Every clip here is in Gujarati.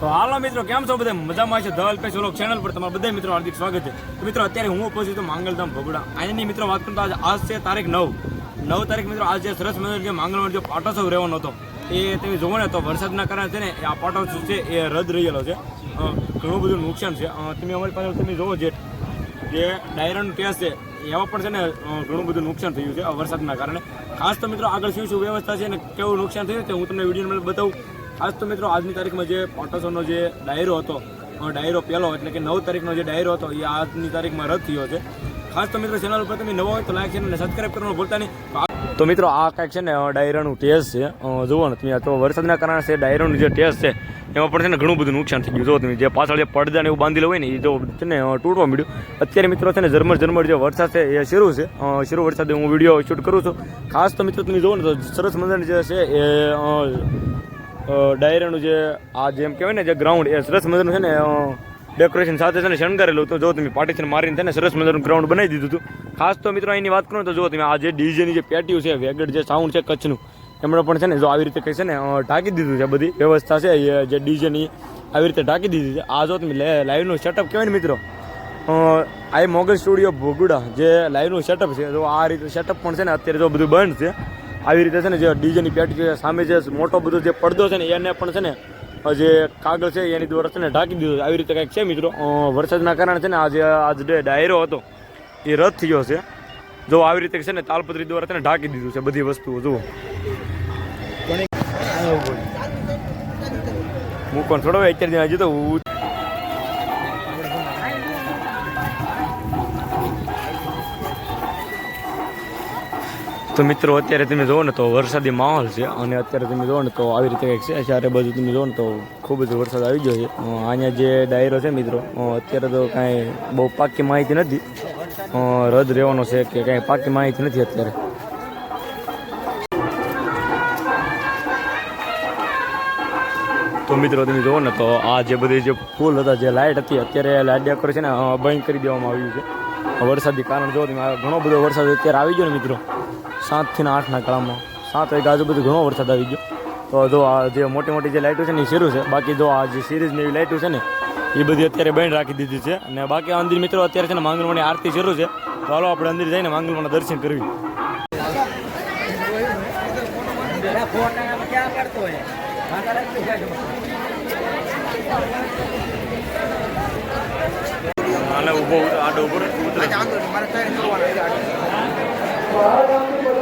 તો હાલો મિત્રો, કેમ છો બધા? મજામાં છે? ધવલ પેશ વ્લોગ ચેનલ પર તમારા બધા મિત્રો હાર્દિક સ્વાગત છે. તો મિત્રો, અત્યારે હું પહોંચ્યું છું માંગલધામ ભગુડા. અહીંની મિત્રો વાત કરતા આજે આજ છે તારીખ નવ. નવ તારીખ મિત્રો, આજે સરસ મજાનો જે માંગલમાં જે પાટોત્સવ રહેવાનો હતો, એ તમે જોવો ને તો વરસાદના કારણે છે ને, આ પાટોત્સવ છે એ રદ રહેલો છે. ઘણું બધું નુકસાન છે. તમે અમારી પાસે તમે જોવો જે જે ડાયરન કેસ છે એમાં પણ છે ને ઘણું બધું નુકસાન થયું છે વરસાદના કારણે. ખાસ તો મિત્રો આગળ શું શું વ્યવસ્થા છે ને કેવું નુકસાન થયું છે હું તમને વીડિયો બતાવું. ખાસ તો મિત્રો આજની તારીખમાં જે પોટસોનો જે ડાયરો હતો ડાયરો પહેલો એટલે કે નવ તારીખનો જે ડાયરો હતો, એ આજની તારીખમાં રદ થયો છે. ખાસ તો મિત્રો ચેનલ ઉપર તમે નવો હોય તો લાઈક અને સબસ્ક્રાઈબ કરવાનું ભૂલતા નહીં. તો મિત્રો આ કાંઈક છે ને ડાયરાનું ટેસ્ટ છે. જુઓ ને તમે તો વરસાદના કારણે છે, ડાયરાનું જે ટેસ્ટ છે, એમાં પણ છે ને ઘણું બધું નુકસાન થઈ ગયું. જો તમે જે પાછળ જે પડદા ને એવું બાંધેલું હોય ને, એ જો છે ને તૂટવા મળ્યું અત્યારે મિત્રો છે ને, ઝરમર ઝરમર જે વરસાદ છે, એ શરૂ છે. શરૂ વરસાદે હું વીડિયો શૂટ કરું છું. ખાસ તો મિત્રો તમે જુઓ ને તો સરસ મજાની જે છે એ ડાયરાનું જે આ જેમ કહેવાય ને, જે ગ્રાઉન્ડ એ સરસ મજાનું છે ને ડેકોરેશન સાથે છે ને શણગારેલું હતું. જો તમે પાર્ટીશન મારીને તેને સરસ મજાનું ગ્રાઉન્ડ બનાવી દીધું હતું. ખાસ તો મિત્રો એની વાત કરું તો જો તમે આ જે ડીજેની જે પેટીઓ છે, વેગડ જે સાઉન્ડ છે, કચ્છનું, એમણે પણ છે ને જો આવી રીતે કહે છે ને ઢાંકી દીધું છે બધી વ્યવસ્થા છે. જે ડીજેની આવી રીતે ઢાંકી દીધી છે. આ જો તમે લાઈવનું સેટઅપ કહેવાય ને મિત્રો આઈ મોગલ સ્ટુડિયો ભોગુડા, જે લાઈવનું સેટઅપ છે. તો આ રીતે સેટઅપ પણ છે ને, અત્યારે જો બધું બંધ છે આવી રીતે છે ને જે ડીજેની પેટી છે સામે જે મોટો બધો જે પડદો છે ને એને પણ છે ને જે કાગળ છે એની દ્વારા છે ને ઢાંકી દીધો આવી રીતે કંઈક છે મિત્રો? વરસાદના કારણે છે ને આ આજ ડે જે ડાયરો હતો એ રદ થયો છે. જો આવી રીતે છે ને તાલપત્રી દ્વારા છે ને ઢાંકી દીધું છે બધી વસ્તુઓ જુઓ. મૂકવાનું થોડો અત્યારે હજી તો તો મિત્રો, અત્યારે તમે જુઓ ને તો વરસાદી માહોલ છે અને અત્યારે તમે જુઓ ને તો આવી રીતે કંઈક છે. ચારે બાજુ તમે જુઓ ને તો ખૂબ જ વરસાદ આવી ગયો છે. અહીંયા જે ડાયરો છે મિત્રો અત્યારે તો કાંઈ બહુ પાકી માહિતી નથી. રદ રહેવાનો છે કે કાંઈ પાકી માહિતી નથી અત્યારે. તો મિત્રો, તમે જુઓ ને તો આ જે બધી જે ફૂલ હતા, જે લાઇટ હતી, અત્યારે લાઇટ ડેકોર છે ને બંધ કરી દેવામાં આવ્યું છે. વરસાદી કારણ જો ઘણો બધો વરસાદ અત્યારે આવી ગયો ને મિત્રો. સાતથી ને આઠના કળામાં. સાત વાગે આજુબાજુ ઘણો વરસાદ આવી ગયો. તો જો આ જે મોટી મોટી જે લાઇટો છે ને એ શરૂ છે. બાકી જો આ જે સિરીઝની એવી લાઇટો છે ને એ બધી અત્યારે બંધ રાખી દીધી છે. અને બાકી અંદર મિત્રો અત્યારે છે ને માંગલમાની આરતી શરૂ છે. તો હાલો આપણે અંદર જઈને માંગલમાના દર્શન કરવી. ઊભો આડો ઊભો ઉતરે.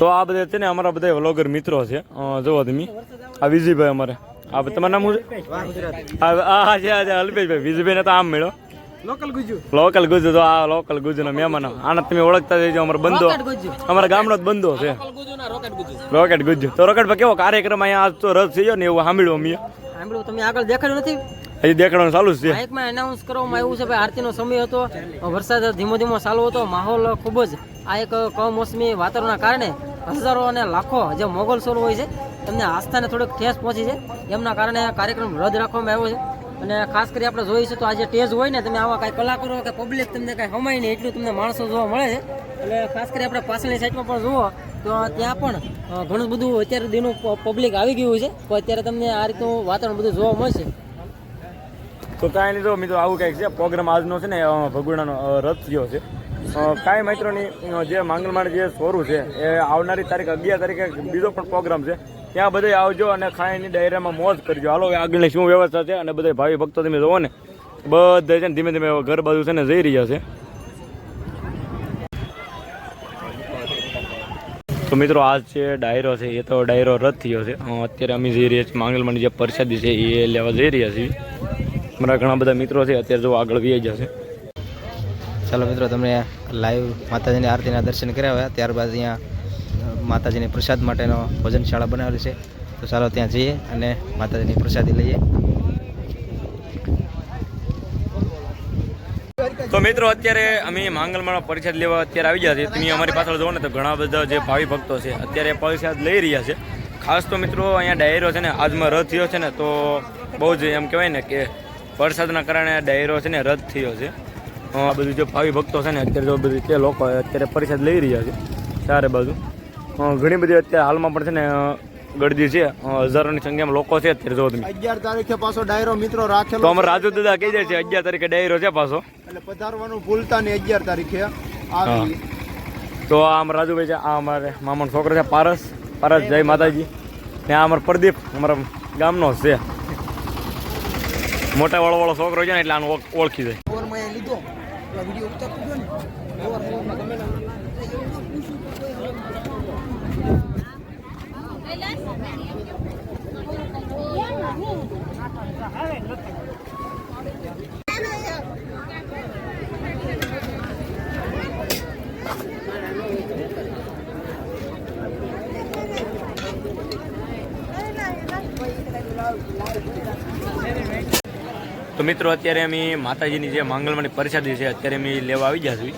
તો આ બધા છે ને અમારા બધા વ્લોગર મિત્રો છે. જુઓ તમે. આ વિજયભાઈ અમારે. આ તમારું નામ હું છે? આ છે અલ્પેશભાઈ. વિજયભાઈ ને તો આમ મેળો લોકલ ગુજુ લોકલ ગુજુ તો આ લોકલ ગુજુ ના મહેમાન. આને તમે ઓળખતા જઈજો અમારો બંધો. અમારા ગામનો જ બંધો છે. રોકેટ ગુજુ તો રોકેટ ભાઈ કેવો કાર્યક્રમ અહીંયા આજ તો રદ થઈ ગયો ને એવું સાંભળ્યું અમે સાંભળ્યું તમે આગળ દેખાડ્યું નથી? હજી દેખાડવાનું ચાલુ જ છે. માઇકમાં એનાઉન્સ કરવામાં આવ્યું છે ભાઈ આરતીનો સમય હતો. વરસાદ ધીમો ધીમો ચાલુ હતો માહોલ ખૂબ જ. આ એક કમોસમી વાતાવરણના કારણે હજારો અને લાખો જે મોગલ સોલ હોય છે, એમને આસ્થાને થોડીક ઠેસ પહોંચી છે. એમના કારણે આ કાર્યક્રમ રદ રાખવામાં આવ્યો છે. અને ખાસ કરી આપણે જોઈશું તો આ જે ટેજ હોય ને, તમે આવા કાંઈ કલાકારો કે પબ્લિક તમને કાંઈ હમાય નહીં, એટલું તમને માણસો જોવા મળે છે. એટલે ખાસ કરી આપણે પાછળની સાઈડમાં પણ જુઓ, તો ત્યાં પણ ઘણું બધું અત્યારે દિનો પબ્લિક આવી ગયું છે. તો અત્યારે તમને આ રીતનું વાતાવરણ બધું જોવા મળશે. તો કાંઈ નહીં તો મિત્રો, આવું કંઈક છે, પ્રોગ્રામ આજનો છે ને ભગુડાનો રથ થયો છે. કાંઈ મિત્રોની જે માંગલમાળ જે સોરું છે, એ આવનારી તારીખ અગિયાર તારીખે બીજો પણ પ્રોગ્રામ છે. ત્યાં બધે આવજો અને ખાઈની ડાયરામાં મોજ કરજો. હાલો આગળની શું વ્યવસ્થા છે અને બધા ભાવિ ભક્તો તમે જોવો ને બધે છે ને ધીમે ધીમે ઘર બાજુ છે ને જઈ રહ્યા છે. તો મિત્રો આજ છે ડાયરો છે, એ તો ડાયરો રદ થયો છે. અત્યારે અમે જઈ રહ્યા છીએ માંગલમાંની જે પરસાદી છે, એ લેવા જઈ રહ્યા છીએ. મારા ઘણા બધા મિત્રો છે, અત્યારે જો આગળ વી જશે. ચાલો મિત્રો, તમને લાઈવ માતાજીની આરતીના દર્શન કર્યા કરાવ્યા ત્યારબાદ અહીંયા માતાજીની પ્રસાદ માટેનો ભોજનશાળા બનાવેલી છે. તો ચાલો ત્યાં જઈએ અને માતાજીની પ્રસાદી લઈએ. તો મિત્રો, અત્યારે અમે માંગલમાળા પરિષદ લેવા અત્યારે આવી ગયા છે તમે અમારી પાછળ જોવો ને તો ઘણા બધા જે ભાવિ ભક્તો છે, અત્યારે પરિષદ લઈ રહ્યા છે. ખાસ તો મિત્રો, અહીંયા ડાયરો છે ને, આજમાં રદ થયો છે ને, તો બહુ જ એમ કહેવાય ને કે વરસાદના કારણે ડાયરો છે ને, રદ થયો છે. આ બધું જે ભાવિ ભક્તો છે ને અત્યારે જો બધી તે લોકો અત્યારે પરિષદ લઈ રહ્યા છે ચારે બાજુ. ઘણી બધી અત્યારે હાલમાં પણ છે ને ગળદી છે હજારોની સંખ્યામાં લોકો છે અત્યારે જો તમે. અગિયાર તારીખે પાછો ડાયરો મિત્રો રાખેલો તો અમારા રાજુ દાદા કહી જાય છે અગિયાર તારીખે ડાયરો છે પાછો. એટલે પધારવાનું ભૂલતા નહીં અગિયાર તારીખે. આવી. તો આ અમારા રાજુભાઈ છે આ અમારે મામાનો છોકરો છે પારસ. પારસ જય માતાજી. ને આ અમારો પ્રદીપ અમારા ગામનો છે. મોટા વાળો વાળો છોકરો છે ને એટલે આનું ઓળખી જાય. la video kita tu kan keluar keluar nak komen Thank you. તો મિત્રો અત્યારે અમે માતાજીની જે માંગલમાંની પ્રસાદી છે અત્યારે અમે લેવા આવી ગયા છીએ.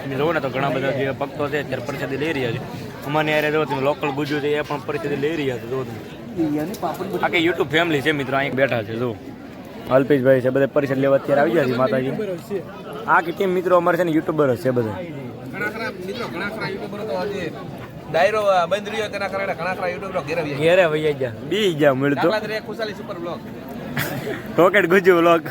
તમે જુઓ ને તો ઘણા બધા જે ભક્તો છે અત્યારે પ્રસાદી લઈ રહ્યા છે. અમારે યારે જો તમે લોકલ ગુજુ છે એ પણ પ્રસાદી લઈ રહ્યા છે જો તમે. આખી યુટ્યુબ ફેમિલી છે મિત્રો અહીં બેઠા છે જો. અલ્પેશભાઈ છે બધા પરિષદ લેવા અત્યારે આવી ગયા છે માતાજી. આ કે કેમ મિત્રો અમારે છે ને યુટ્યુબર છે બધા. મિત્રો ઘણા ખરા યુટ્યુબરો તો આજે ડાયરો બંધ રહ્યો તેના કારણે ઘણા ખરા યુટ્યુબરો ઘેરે ઘેરે વૈયા ગયા. બી ગયા મળતો Khushali super blog rocket Guju vlog